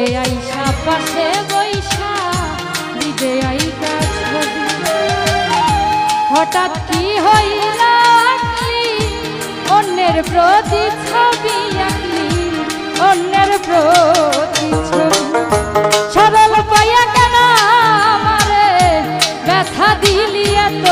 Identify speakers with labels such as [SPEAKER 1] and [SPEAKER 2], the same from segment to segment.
[SPEAKER 1] দিবে আইসা, পাশে বৈশা, দিবে আইকা ছবি। হঠাৎ কি হইল অন্যের প্রতি ছবি আঁকলি অন্যের প্রতি ছবি। সরল পাইয়া কেন আমারে? ব্যথা দিলি এত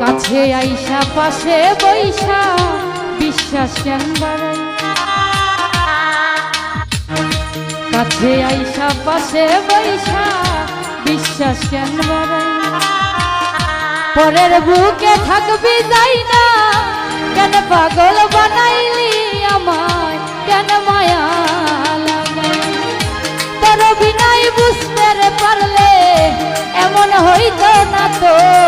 [SPEAKER 1] কাছে আইসা পাশে বৈশা বিশ্বাস কেন বাড়াই? কাছে আইসা পাশে বৈশা বিশ্বাস কেন পরের বুকে থাকবি যাই না? কেন পাগল বানাইলি আমায়? কেন মায়া তোর বিনাই বুঝতে পারলে এমন হইতো না তোর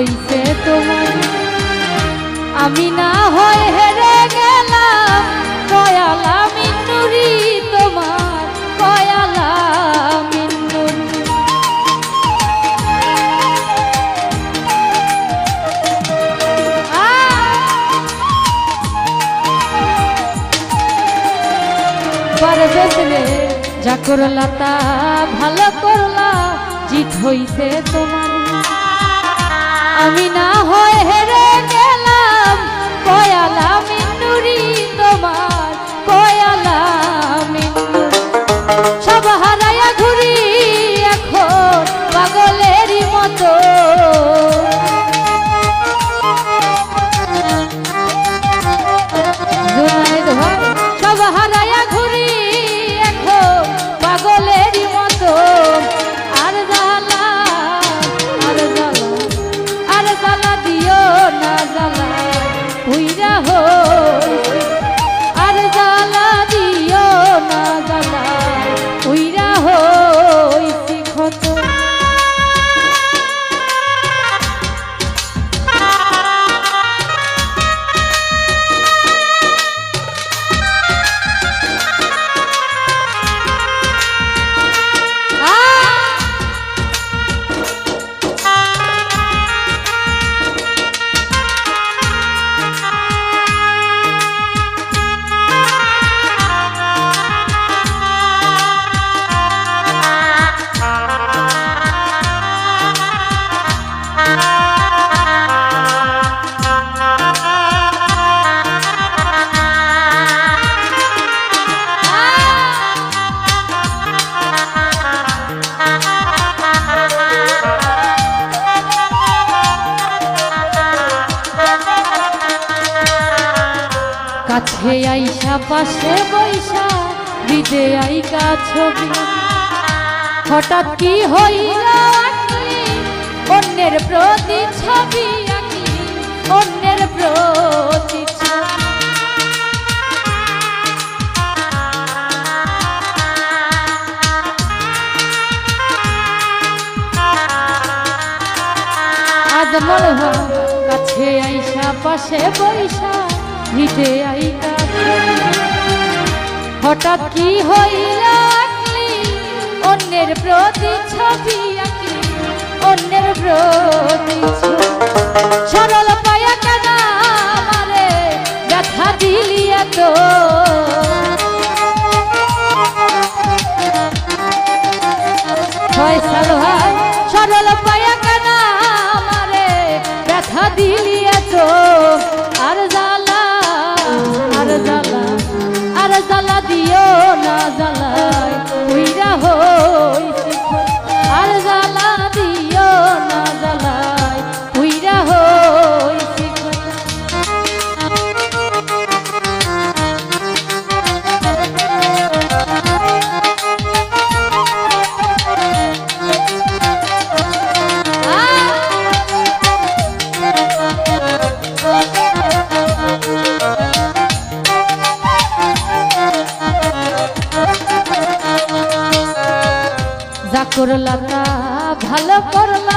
[SPEAKER 1] হইছে তোমার। আমি না হয় হেরে গেলাম কয়ালা মিন্নুরি তোমার কয়ালা মিন্নুরি পারবে যা করলা তা ভালো করলা, জিত হইছে তোমার। আমি না হয় হেরে গেলাম। কয়ালা নুরি তোমার। কয়ালা আইসা পাশে বৈশা দিতে আইকা ছবি। হঠাৎ কি হইল অন্যের প্রতি ছবি আঁকি, অন্যের প্রতি হয় কাছে আইসা, পাশে বৈশা ভিটে আইকা হঠাৎ কি হইল অন্যের প্রতি ছবি অন্যের প্রতি সরল পায়া কেন আমারে ব্যথা দিলি এত? সরল পায়া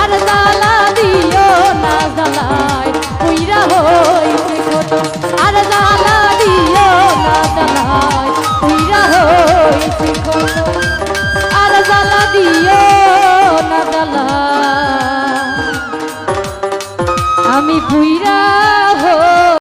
[SPEAKER 1] আর দালা দিও না দালায় পুইরা হইছে কত। আর দালা দিও না দালায় পুইরা হইছে কত। আর দালা আমি পুইরা